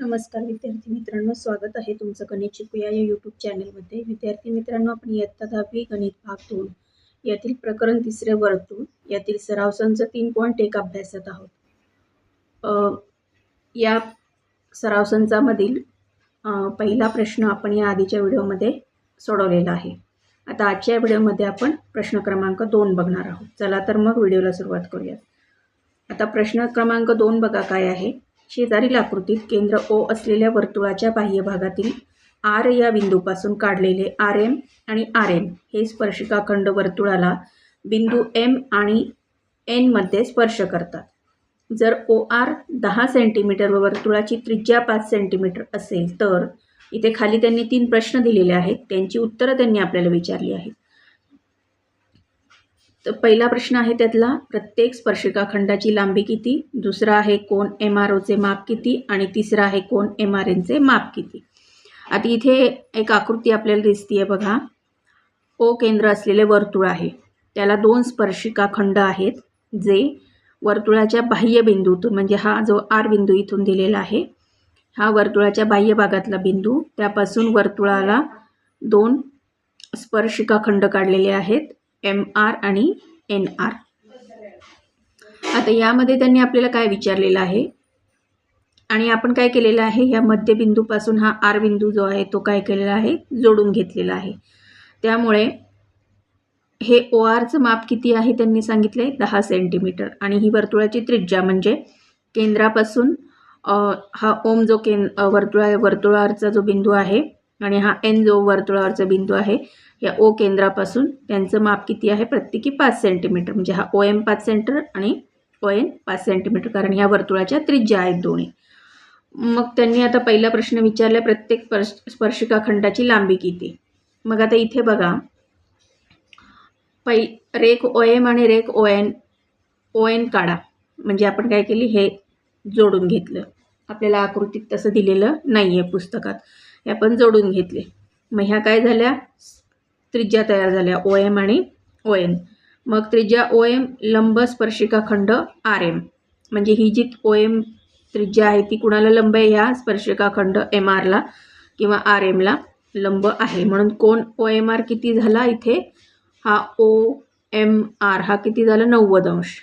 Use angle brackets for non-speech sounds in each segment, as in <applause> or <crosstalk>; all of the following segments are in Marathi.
नमस्कार विद्यार्थी मित्रांनो स्वागत आहे तुमचं गणित शिकूया या यूट्यूब चॅनलमध्ये विद्यार्थी मित्रांनो आपण इयत्ता दहावी गणित भाग दोन यातील प्रकरण तिसरे वर्तुळ यातील सराव संच तीन पॉईंट एक अभ्यासत आहोत. या सराव संचामधील पहिला प्रश्न आपण या आधीच्या व्हिडिओमध्ये सोडवलेला आहे. आता आजच्या व्हिडिओमध्ये आपण प्रश्न क्रमांक दोन बघणार आहोत. चला तर मग व्हिडिओला सुरुवात करूयात. आता प्रश्न क्रमांक दोन बघा काय आहे. शेजारील आकृतीत केंद्र ओ असलेल्या वर्तुळाच्या बाह्य भागातील आर या बिंदूपासून काढलेले आर एम आणि आर एन हे स्पर्शिकाखंड वर्तुळाला बिंदू एम आणि एनमध्ये स्पर्श करतात. जर ओ आर दहा सेंटीमीटर व वर्तुळाची त्रिज्या पाच सेंटीमीटर असेल तर इथे खाली त्यांनी तीन प्रश्न दिलेले आहेत. त्यांची उत्तरं त्यांनी आपल्याला विचारली आहेत. तर पहिला प्रश्न आहे त्यातला प्रत्येक स्पर्शिकाखंडाची लांबी किती? दुसरा आहे कोण एम आर ओचे माप किती? आणि तिसरा आहे कोण एम आर एनचे माप किती? आता इथे एक आकृती आपल्याला दिसतीये बघा. ओ केंद्र असलेले वर्तुळ आहे. त्याला दोन स्पर्शिकाखंड आहेत जे वर्तुळाच्या बाह्य बिंदूतून म्हणजे हा जो आर बिंदू इथून दिलेला आहे हा वर्तुळाच्या बाह्य भागातला बिंदू. त्यापासून वर्तुळाला दोन स्पर्शिकाखंड काढलेले आहेत. एम आर आणि एन आर. आता यामध्ये त्यांनी आपल्याला काय विचारलेलं आहे? आणि आपण काय केलेलं आहे? या मध्यबिंदूपासून हा आर बिंदू जो आहे तो काय केलेला आहे? जोडून घेतलेला आहे. त्यामुळे हे ओ आरचं माप किती आहे त्यांनी सांगितलं आहे दहा सेंटीमीटर. आणि ही वर्तुळाची त्रिज्या म्हणजे केंद्रापासून हा ओम जो केंद्र वर्तुळा वर्तुळावरचा जो बिंदू आहे आणि हा एन जो वर्तुळावरचा बिंदू आहे या ओ केंद्रापासून त्यांचं माप किती आहे? प्रत्येकी पाच सेंटीमीटर म्हणजे हा ओ एम पाच सेंटर आणि ओ एन पाच सेंटीमीटर कारण ह्या वर्तुळाच्या त्रिज्या आहेत दोन्ही. मग त्यांनी आता पहिला प्रश्न विचारला प्रत्येक स्पर्श स्पर्शिकाखंडाची लांबी किती? मग आता इथे बघा. पै रेख ओ एम आणि रेख ओ एन ओ एन काढा. म्हणजे आपण काय केली? हे जोडून घेतलं. आपल्याला आकृतीत तसं दिलेलं नाही आहे पुस्तकात. हे आपण जोडून घेतले. मग ह्या काय झाल्या? त्रिज्या तयार झाल्या ओ एम आणि ओ एन मग त्रिज्या ओ एम लंब स्पर्शिका खंड आर एम म्हणजे ही जी ओ एम त्रिज्या आहे ती कुणाला लंब आहे? ह्या स्पर्शिका खंड एम आरला किंवा आर एमला लंब आहे. म्हणून कोण ओ एम आर किती झाला इथे? हा ओ एम आर हा किती झाला? नव्वद अंश.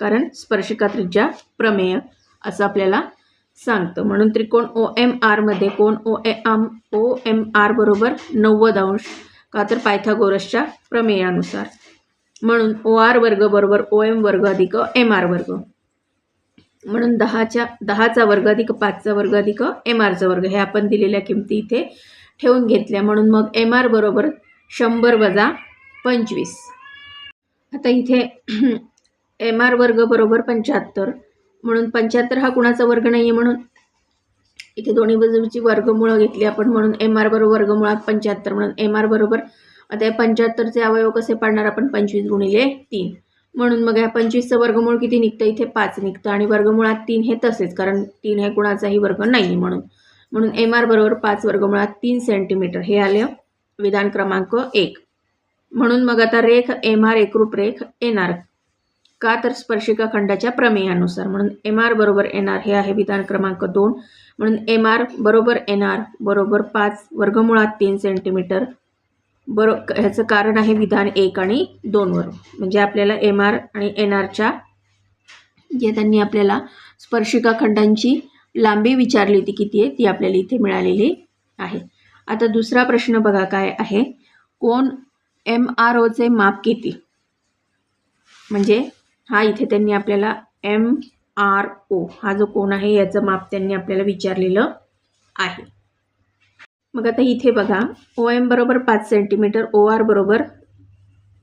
कारण स्पर्शिका त्रिज्या प्रमेय असं आपल्याला सांगतं. म्हणून त्रिकोण ओ एम आरमध्ये कोण O M O M R बरोबर नव्वद अंश का तर पायथागोरसच्या प्रमेयानुसार. म्हणून ओ आर वर्ग बरोबर ओ एम वर्ग अधिक एम आर वर्ग. म्हणून दहाच्या दहाचा वर्ग अधिक पाचचा वर्ग अधिक एम आरचा वर्ग. हे आपण दिलेल्या किमती इथे ठेवून घेतल्या. म्हणून मग एम आर बरोबर शंभर वजा पंचवीस. आता इथे <clears throat> एम आर वर्ग बरोबर पंच्याहत्तर. म्हणून पंच्याहत्तर हा कुणाचा वर्ग नाही आहे म्हणून. इथे दोन्ही बाजूची वर्गमुळं घेतली आपण म्हणून एम आर बरोबर वर्गमुळात पंच्याहत्तर म्हणून एम आर बरोबर. आता या पंच्याहत्तरचे अवयव कसे पाडणार आपण? पंचवीस गुणिले तीन. म्हणून मग या पंचवीसचं वर्गमूळ किती निघतं? इथे पाच निघतं आणि वर्गमुळात तीन हे तसेच कारण तीन हे कुणाचाही वर्ग नाही आहे म्हणून. म्हणून एम आर बरोबर पाच वर्गमुळात तीन सेंटीमीटर हे आलं विधान क्रमांक एक. म्हणून मग आता रेख एम आर एकरूप रेख एन आर का तर स्पर्शिका खंडाच्या प्रमेयानुसार. म्हणून एम आर बरोबर एन आर हे आहे विधान क्रमांक दोन. म्हणून एम आर बरोबर एन आर बरोबर पाच वर्गमुळात तीन सेंटीमीटर बरो ह्याचं कारण आहे विधान एक आणि दोनवर म्हणजे आपल्याला एम आर आणि एन आरच्या जे त्यांनी आपल्याला स्पर्शिका खंडांची लांबी विचारली होती किती आहे ती आपल्याला इथे मिळालेली आहे. आता दुसरा प्रश्न बघा काय आहे. कोण एम आर ओचे माप किती? म्हणजे हा इथे त्यांनी आपल्याला एम आर ओ हा जो कोण आहे याचं माप त्यांनी आपल्याला विचारलेलं आहे. मग आता इथे बघा ओ एम बरोबर पाच सेंटीमीटर ओ आर बरोबर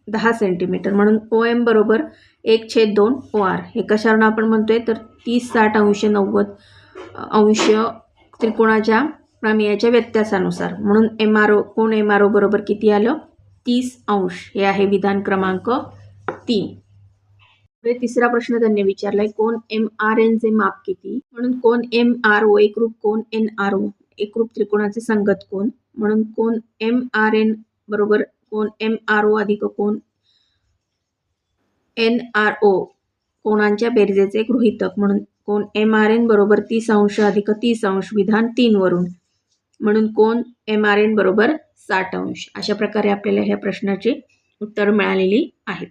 दहा सेंटीमीटर म्हणून ओ एम बरोबर एक छेद दोन ओ आर हे कशावरून आपण म्हणतोय? तर तीस साठ अंश नव्वद अंश त्रिकोणाच्या प्रमेयाच्या व्यत्यासानुसार. म्हणून एम आर ओ कोण एम आर ओ बरोबर किती आलं? तीस अंश. हे आहे विधान क्रमांक तीन. तिसरा प्रश्न त्यांनी विचारलाय कोण एम आर एनचे माप किती? म्हणून कोण एम आर ओ एकरूप कोण? एन आर ओ एकरूप त्रिकोणाचे संगत कोण? म्हणून कोण एम आर एन बरोबर कोण? एम आर ओ अधिक कोण? एन आर ओ कोणांच्या बेरजेचे गृहितक. म्हणून कोण एम आर एन बरोबर तीस अंश अधिक तीस अंश विधान तीनवरून म्हणून कोण एम आर एन बरोबर साठ अंश? अशा प्रकारे आपल्याला ह्या प्रश्नाची उत्तरं मिळालेली आहेत.